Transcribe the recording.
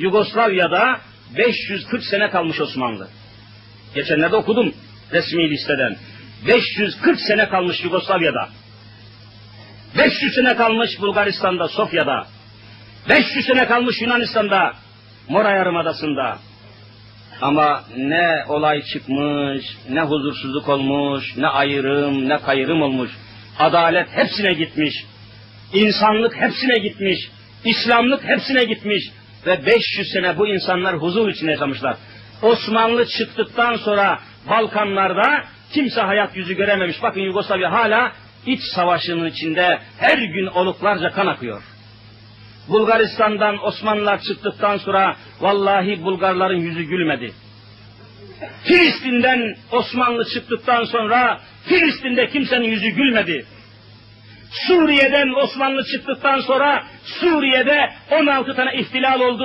Yugoslavya'da 540 sene kalmış Osmanlı. Geçenlerde okudum resmi listeden. 540 sene kalmış Yugoslavya'da. 500 sene kalmış Bulgaristan'da, Sofya'da. 500 sene kalmış Yunanistan'da, Mora Yarımadası'nda. Ama ne olay çıkmış, ne huzursuzluk olmuş, ne ayrım, ne kayırım olmuş. Adalet hepsine gitmiş. İnsanlık hepsine gitmiş. İslamlık hepsine gitmiş. Ve 500 sene bu insanlar huzur içinde yaşamışlar. Osmanlı çıktıktan sonra Balkanlarda kimse hayat yüzü görememiş. Bakın Yugoslavya hala iç savaşının içinde her gün oluklarca kan akıyor. Bulgaristan'dan Osmanlılar çıktıktan sonra vallahi Bulgarların yüzü gülmedi. Filistin'den Osmanlı çıktıktan sonra Filistin'de kimsenin yüzü gülmedi. Suriye'den Osmanlı çıktıktan sonra Suriye'de 16 tane ihtilal oldu.